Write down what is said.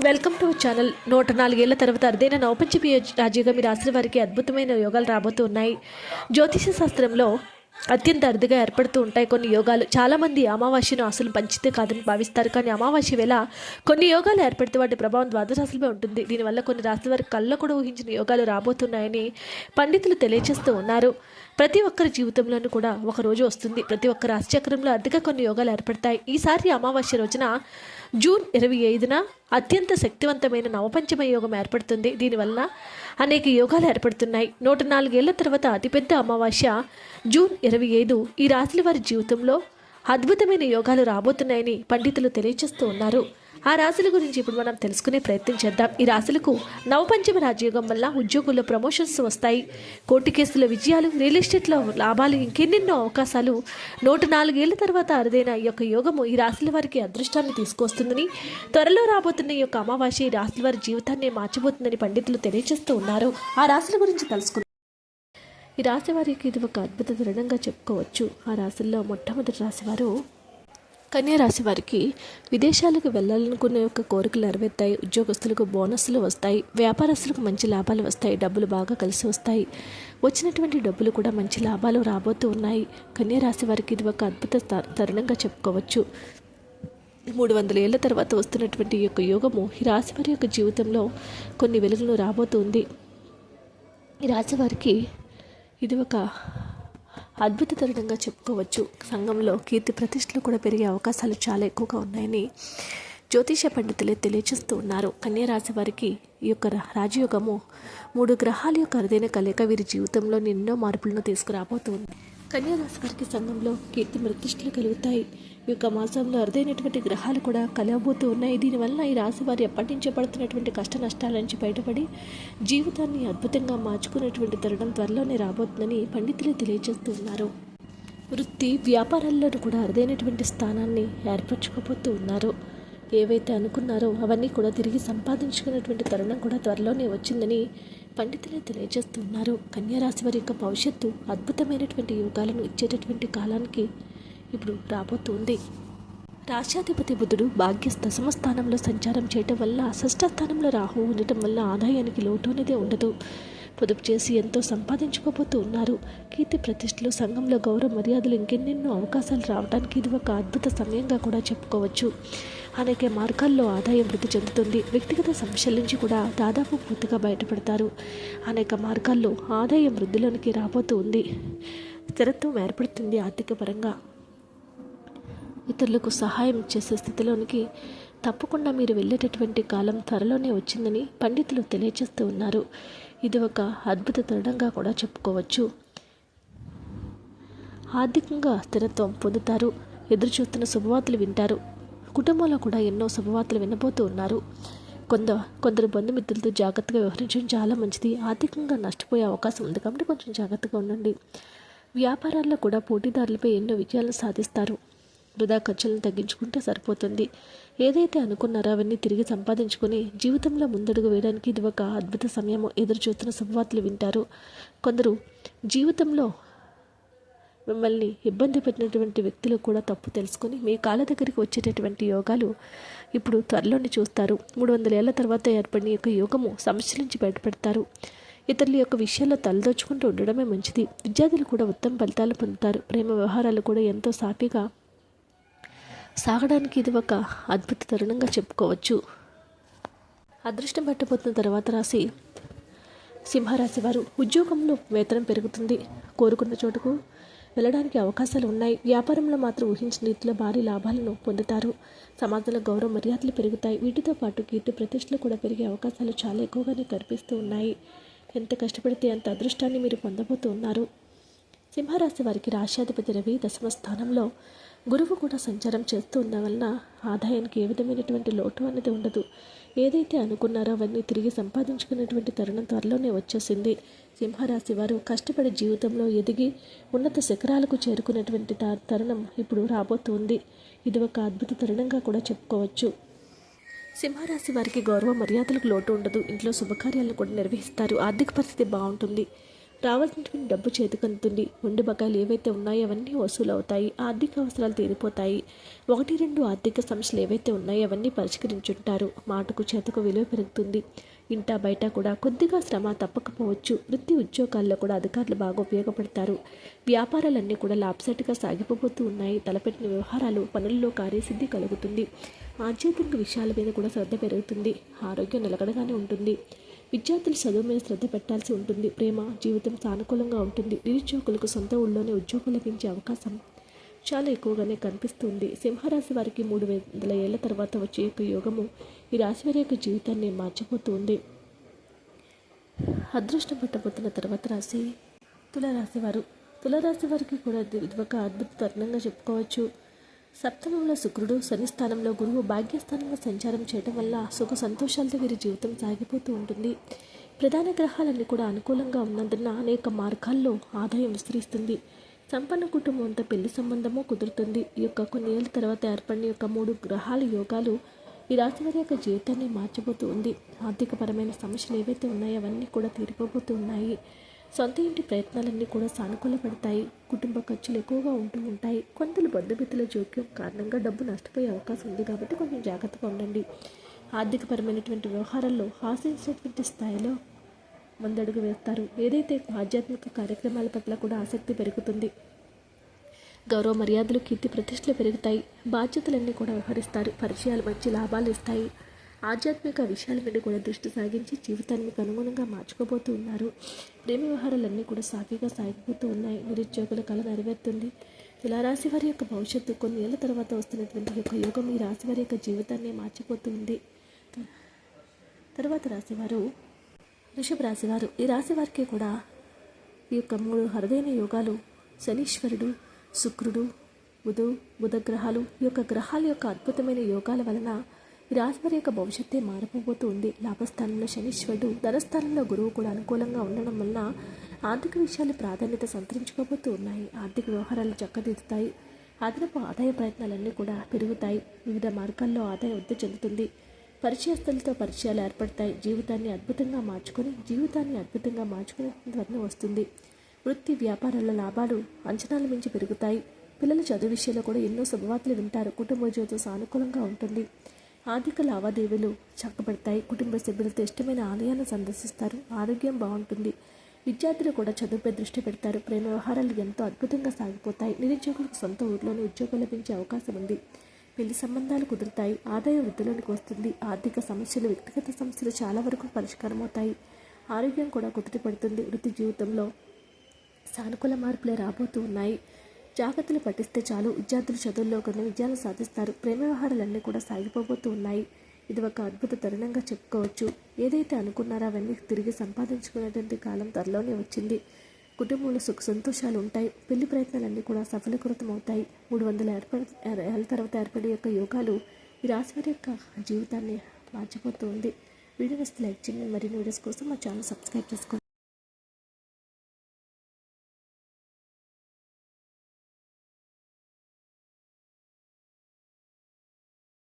Welcome to channel. నూట నాలుగేళ్ళ తర్వాత అరుదైన నవపంచమి రాజ్యంగా మీ రాసిన వారికి అద్భుతమైన యోగాలు రాబోతూ ఉన్నాయి. జ్యోతిష శాస్త్రంలో అత్యంత అరుదుగా ఏర్పడుతూ ఉంటాయి కొన్ని యోగాలు. చాలామంది అమావాస్యను అసలు పంచితే కాదని భావిస్తారు. కానీ అమావాస్య వేళ కొన్ని యోగాలు ఏర్పడితే వాటి ప్రభావం ద్వాదశాసులపై ఉంటుంది. దీనివల్ల కొన్ని రాశుల వారికి కళ్ళ కూడా ఊహించిన యోగాలు రాబోతున్నాయని పండితులు తెలియజేస్తూ ఉన్నారు. ప్రతి ఒక్కరి జీవితంలోనూ కూడా ఒక రోజు వస్తుంది. ప్రతి ఒక్క రాశి చక్రంలో కొన్ని యోగాలు ఏర్పడతాయి. ఈసారి అమావాస్య రోజున జూన్ ఇరవై ఐదున అత్యంత శక్తివంతమైన నవపంచమ యోగం ఏర్పడుతుంది. దీనివల్ల అనేక యోగాలు ఏర్పడుతున్నాయి. నూట నాలుగేళ్ళ తర్వాత అతిపెద్ద అమావాస్య జూన్ ఇరవై ఐదు ఈ రాత్రి వారి జీవితంలో అద్భుతమైన యోగాలు రాబోతున్నాయని పండితులు తెలియజేస్తూ ఉన్నారు. ఆ రాశుల గురించి ఇప్పుడు మనం తెలుసుకునే ప్రయత్నం చేద్దాం. ఈ రాశులకు నవపంచమ రాజయోగం వల్ల ఉద్యోగుల్లో ప్రమోషన్స్ వస్తాయి. కోర్టు కేసుల విజయాలు రియల్ ఎస్టేట్లో లాభాలు ఇంకెన్నెన్నో అవకాశాలు. నూట నాలుగేళ్ళ తర్వాత అరుదైన ఈ యొక్క యోగము ఈ రాశుల వారికి అదృష్టాన్ని తీసుకొస్తుందని త్వరలో రాబోతున్న ఈ యొక్క అమావాస్య ఈ రాశుల వారి జీవితాన్ని మార్చబోతుందని పండితులు తెలియజేస్తూ ఉన్నారు. ఆ రాశుల గురించి తెలుసుకుందాం. ఈ రాశి వారికి ఇది ఒక అద్భుత దృఢంగా చెప్పుకోవచ్చు. ఆ రాశుల్లో మొట్టమొదటి రాశివారు కన్యారాశి వారికి విదేశాలకు వెళ్ళాలనుకునే యొక్క కోరికలు నెరవేరుతాయి. ఉద్యోగస్తులకు బోనస్లు వస్తాయి. వ్యాపారస్తులకు మంచి లాభాలు వస్తాయి. డబ్బులు బాగా కలిసి వస్తాయి. వచ్చినటువంటి డబ్బులు కూడా మంచి లాభాలు రాబోతూ ఉన్నాయి. కన్యారాశి వారికి ఇది ఒక అద్భుత తరుణంగా చెప్పుకోవచ్చు. మూడు వందల ఏళ్ళ తర్వాత వస్తున్నటువంటి ఈ యొక్క యోగము ఈ రాశి వారి యొక్క జీవితంలో కొన్ని వెలుగులు రాబోతుంది ఈ రాశి వారికి ఇది ఒక అద్భుత తరుణంగా చెప్పుకోవచ్చు. సంఘంలో కీర్తి ప్రతిష్టలు కూడా పెరిగే అవకాశాలు చాలా ఎక్కువగా ఉన్నాయని జ్యోతిష పండితులే తెలియజేస్తూ ఉన్నారు. కన్యా రాశి వారికి ఈ యొక్క రాజయోగము మూడు గ్రహాల యొక్క అరుదైన కలయిక వీరి జీవితంలో ఎన్నో మార్పులను తీసుకురాబోతుంది. కన్యా రాశి వారికి సంఘంలో కీర్తి ప్రతిష్టలు కలుగుతాయి. యొక్క మాసంలో అరుదైనటువంటి గ్రహాలు కూడా కలవబోతూ ఉన్నాయి. దీనివల్ల ఈ రాశి వారు ఎప్పటి నుంచో పడుతున్నటువంటి కష్ట నష్టాల నుంచి బయటపడి జీవితాన్ని అద్భుతంగా మార్చుకునేటువంటి తరుణం త్వరలోనే రాబోతుందని పండితులు తెలియజేస్తున్నారు వృత్తి వ్యాపారాల్లోనూ కూడా అరుదైనటువంటి స్థానాన్ని ఏర్పరచుకోబోతూ ఉన్నారు. ఏవైతే అనుకున్నారో అవన్నీ కూడా తిరిగి సంపాదించుకున్నటువంటి తరుణం కూడా త్వరలోనే వచ్చిందని పండితులే తెలియజేస్తున్నారు కన్యారాశి వారి యొక్క భవిష్యత్తు అద్భుతమైనటువంటి యోగాలను ఇచ్చేటటువంటి కాలానికి ఇప్పుడు రాబోతుంది. రాష్ట్రాధిపతి బుధుడు భాగ్య దశమ స్థానంలో సంచారం చేయటం వల్ల షష్ఠ స్థానంలో రాహు ఉండటం వల్ల ఆదాయానికి లోటు అనేది ఉండదు. పొదుపు చేసి ఎంతో సంపాదించుకోబోతూ ఉన్నారు. కీర్తి ప్రతిష్టలు సంఘంలో గౌరవ మర్యాదలు ఇంకెన్నెన్నో అవకాశాలు రావడానికి ఇది ఒక అద్భుత సమయంగా కూడా చెప్పుకోవచ్చు. అనేక మార్గాల్లో ఆదాయం వృద్ధి చెందుతుంది. వ్యక్తిగత సమస్యల నుంచి కూడా దాదాపు పూర్తిగా బయటపడతారు. అనేక మార్గాల్లో ఆదాయం వృద్ధిలోనికి రాబోతూ ఉంది. స్థిరత్వం ఏర్పడుతుంది ఆర్థిక పరంగా. ఇతరులకు సహాయం చేసే స్థితిలోనికి తప్పకుండా మీరు వెళ్ళేటటువంటి కాలం త్వరలోనే వచ్చిందని పండితులు తెలియజేస్తూ ఉన్నారు. ఇది ఒక అద్భుత తరుణంగా కూడా చెప్పుకోవచ్చు. ఆర్థికంగా స్థిరత్వం పొందుతారు. ఎదురుచూస్తున్న శుభవార్తలు వింటారు. కుటుంబంలో కూడా ఎన్నో శుభవార్తలు వినబోతూ ఉన్నారు. కొంత కొందరు బంధుమిత్రులతో జాగ్రత్తగా వ్యవహరించడం చాలా మంచిది. ఆర్థికంగా నష్టపోయే అవకాశం ఉంది. కాబట్టి కొంచెం జాగ్రత్తగా ఉండండి. వ్యాపారాల్లో కూడా పోటీదారులపై ఎన్నో విజయాలను సాధిస్తారు. వృధా ఖర్చులను తగ్గించుకుంటే సరిపోతుంది. ఏదైతే అనుకున్నారో అవన్నీ తిరిగి సంపాదించుకొని జీవితంలో ముందడుగు వేయడానికి ఇది ఒక అద్భుత సమయం ఎదురు చూస్తున్న శుభవార్తలు వింటారు. కొందరు జీవితంలో మిమ్మల్ని ఇబ్బంది పెట్టినటువంటి వ్యక్తులు కూడా తప్పు తెలుసుకొని మీ కాళ్ళ దగ్గరికి వచ్చేటటువంటి యోగాలు ఇప్పుడు త్వరలోనే చూస్తారు. మూడు వందల ఏళ్ళ తర్వాత ఏర్పడిన యొక్క యోగము సమస్యల నుంచి బయటపడతారు. ఇతరుల యొక్క విషయాల్లో తలదోచుకుంటూ ఉండడమే మంచిది. విద్యార్థులు కూడా ఉత్తమ ఫలితాలు పొందుతారు. ప్రేమ వ్యవహారాలు కూడా ఎంతో సాఫీగా సాగడానికి ఇది ఒక అద్భుత తరుణంగా చెప్పుకోవచ్చు. అదృష్టం పట్టబోతున్న తర్వాత రాశి సింహరాశి వారు ఉద్యోగంలో వేతనం పెరుగుతుంది. కోరుకున్న చోటుకు వెళ్ళడానికి అవకాశాలు ఉన్నాయి. వ్యాపారంలో మాత్రం ఊహించిన రీతిలో భారీ లాభాలను పొందుతారు. సమాజంలో గౌరవ మర్యాదలు పెరుగుతాయి. వీటితో పాటు కీర్తి ప్రతిష్టలు కూడా పెరిగే అవకాశాలు చాలా ఎక్కువగానే కనిపిస్తూ ఉన్నాయి. ఎంత కష్టపడితే అంత అదృష్టాన్ని మీరు పొందబోతూ ఉన్నారు సింహరాశి వారికి రాష్ట్రాధిపతి రవి దశమ స్థానంలో గురువు కూడా సంచారం చేస్తూ ఉన్న వలన ఆదాయానికి ఏ విధమైనటువంటి లోటు అనేది ఉండదు. ఏదైతే అనుకున్నారో అవన్నీ తిరిగి సంపాదించుకునేటువంటి తరుణం త్వరలోనే వచ్చేసింది. సింహరాశి వారు కష్టపడి జీవితంలో ఎదిగి ఉన్నత శిఖరాలకు చేరుకునేటువంటి త- తరుణం ఇప్పుడు రాబోతుంది. ఇది ఒక అద్భుత తరుణంగా కూడా చెప్పుకోవచ్చు. సింహరాశి వారికి గౌరవ మర్యాదలకు లోటు ఉండదు. ఇంట్లో శుభకార్యాలను కూడా నిర్వహిస్తారు. ఆర్థిక పరిస్థితి బాగుంటుంది. రావాల్సినటువంటి డబ్బు చేతికందుతుంది ఉండి బకాయిలు ఏవైతే ఉన్నాయో అవన్నీ వసూలు అవుతాయి ఆర్థిక అవసరాలు తీరిపోతాయి. ఒకటి రెండు ఆర్థిక సమస్యలు ఏవైతే ఉన్నాయో అవన్నీ పరిష్కరించుంటారు. మాటకు చేతకు విలువ పెరుగుతుంది. ఇంట బయట కూడా కొద్దిగా శ్రమ తప్పకపోవచ్చు. వృత్తి ఉద్యోగాల్లో కూడా అధికారులు బాగా ఉపయోగపడతారు. వ్యాపారాలన్నీ కూడా లాభసాటిగా సాగిపోతూ ఉన్నాయి. తలపెట్టిన వ్యవహారాలు పనుల్లో కార్యసిద్ధి కలుగుతుంది. ఆధ్యాత్మిక విషయాల మీద కూడా శ్రద్ధ పెరుగుతుంది. ఆరోగ్యం నిలకడగానే ఉంటుంది. విద్యార్థులు చదువు మీద శ్రద్ధ పెట్టాల్సి ఉంటుంది. ప్రేమ జీవితం సానుకూలంగా ఉంటుంది. నిరుద్యోగులకు సొంత ఊళ్ళోనే ఉద్యోగం లభించే అవకాశం చాలా ఎక్కువగానే కనిపిస్తుంది. సింహరాశి వారికి మూడు వందల ఏళ్ళ తర్వాత వచ్చే యొక్క యోగము ఈ రాశి వారి యొక్క జీవితాన్ని మార్చిపోతుంది. అదృష్టం పట్టబోతున్న తర్వాత రాశి తులరాశి వారు. తులరాశి వారికి కూడా ఇది ఇది ఒక అద్భుత తరుణంగా చెప్పుకోవచ్చు. సప్తమంలో శుక్రుడు శనిస్థానంలో గురువు భాగ్యస్థానంలో సంచారం చేయడం వల్ల సుఖ సంతోషాలతో వీరి జీవితం సాగిపోతూ ఉంటుంది. ప్రధాన గ్రహాలన్నీ కూడా అనుకూలంగా ఉన్నందున అనేక మార్గాల్లో ఆదాయం విస్తరిస్తుంది. సంపన్న కుటుంబం అంతా పెళ్ళి సంబంధము కుదురుతుంది. ఈ యొక్క కొన్ని ఏళ్ళ తర్వాత ఏర్పడిన యొక్క మూడు గ్రహాల యోగాలు ఈ రాశి వారి యొక్క జీవితాన్ని మార్చబోతూ ఉంది. ఆర్థికపరమైన సమస్యలు ఏవైతే ఉన్నాయో అవన్నీ కూడా తీరిపోబోతూ ఉన్నాయి. సొంత ఇంటి ప్రయత్నాలన్నీ కూడా సానుకూలపడతాయి కుటుంబ ఖర్చులు ఎక్కువగా ఉంటూ ఉంటాయి. కొందరు బంధుమిత్రుల జోక్యం కారణంగా డబ్బు నష్టపోయే అవకాశం ఉంది కాబట్టి కొంచెం జాగ్రత్తగా ఉండండి. ఆర్థికపరమైనటువంటి వ్యవహారాల్లో ఆశించినటువంటి స్థాయిలో ముందడుగు వేస్తారు. ఏదైతే ఆధ్యాత్మిక కార్యక్రమాల పట్ల కూడా ఆసక్తి పెరుగుతుంది గౌరవ మర్యాదలు కీర్తి ప్రతిష్టలు పెరుగుతాయి. బాధ్యతలన్నీ కూడా వ్యవహరిస్తారు. పరిచయాలు మంచి లాభాలు ఇస్తాయి. ఆధ్యాత్మిక విషయాల మీద కూడా దృష్టి సాగించి జీవితాన్ని అనుగుణంగా మార్చుకోబోతూ ఉన్నారు. ప్రేమ వ్యవహారాలన్నీ కూడా సాఫీగా సాగిపోతూ ఉన్నాయి. నిరుద్యోగుల కళ నెరవేరుతుంది. ఇలా రాశి వారి యొక్క భవిష్యత్తు కొన్ని ఏళ్ళ తర్వాత వస్తున్నటువంటి యొక్క యోగం ఈ రాశి వారి యొక్క జీవితాన్ని మార్చిపోతుంది తర్వాత రాశివారు వృషభ రాశివారు ఈ రాశి వారికి కూడా ఈ యొక్క మూడు అరుదైన యోగాలు శనీశ్వరుడు శుక్రుడు బుధు బుధ గ్రహాలు ఈ యొక్క గ్రహాల యొక్క అద్భుతమైన యోగాల వలన ఈ యొక్క భవిష్యత్తే మారిపోబోతూ ఉంది లాభస్థానంలో శనీశ్వరుడు ధనస్థానంలో గురువు కూడా అనుకూలంగా ఉండడం వలన ఆర్థిక విషయాలు ప్రాధాన్యత సంతరించుకోబోతూ ఉన్నాయి. ఆర్థిక వ్యవహారాలు చక్కదిద్దుతాయి. అదనపు ఆదాయ ప్రయత్నాలన్నీ కూడా పెరుగుతాయి. వివిధ మార్గాల్లో ఆదాయం వృద్ధి చెందుతుంది. పరిచయస్తులతో పరిచయాలు ఏర్పడతాయి. జీవితాన్ని అద్భుతంగా మార్చుకొని జీవితాన్ని అద్భుతంగా మార్చుకునే త్వరణ వస్తుంది. వృత్తి వ్యాపారాల లాభాలు అంచనాల మించి పెరుగుతాయి. పిల్లల చదువు విషయంలో కూడా ఎన్నో శుభవార్తలు వింటారు. కుటుంబ జీవితం సానుకూలంగా ఉంటుంది. ఆర్థిక లావాదేవీలు చక్కబడతాయి. కుటుంబ సభ్యులతో ఇష్టమైన ఆలయాన్ని సందర్శిస్తారు. ఆరోగ్యం బాగుంటుంది. విద్యార్థులు కూడా చదువుపై దృష్టి పెడతారు. ప్రేమ వ్యవహారాలు ఎంతో అద్భుతంగా సాగిపోతాయి. నిరుద్యోగులకు సొంత ఊర్లోనే ఉద్యోగం లభించే అవకాశం ఉంది. పెళ్ళి సంబంధాలు కుదురుతాయి. ఆదాయ వృద్ధిలోనికి వస్తుంది. ఆర్థిక సమస్యలు వ్యక్తిగత సమస్యలు చాలా వరకు పరిష్కారం అవుతాయి. ఆరోగ్యం కూడా కుదుట పడుతుంది. వృత్తి జీవితంలో సానుకూల మార్పులే రాబోతూ ఉన్నాయి. జాగ్రత్తలు పట్టిస్తే చాలు. విద్యార్థులు చదువుల్లో కొన్ని విజయాలు సాధిస్తారు. ప్రేమ వ్యవహారాలన్నీ కూడా సాగిపోబోతూ ఉన్నాయి. ఇది ఒక అద్భుత తరుణంగా చెప్పుకోవచ్చు. ఏదైతే అనుకున్నారో అవన్నీ తిరిగి సంపాదించుకునేటువంటి కాలం త్వరలోనే వచ్చింది. కుటుంబంలో సుఖ సంతోషాలు ఉంటాయి. పెళ్ళి ప్రయత్నాలన్నీ కూడా సఫలీకృతం అవుతాయి. మూడు వందల ఏర్పడి ఏళ్ళ తర్వాత ఏర్పడే యొక్క యోగాలు ఈ రాశి వారి యొక్క జీవితాన్ని మార్చిపోతూ ఉంది. వీడియో నచ్చితే లైక్ చేయండి. మరిన్ని వీడియోస్ కోసం మా ఛానల్ సబ్స్క్రైబ్ చేసుకోండి.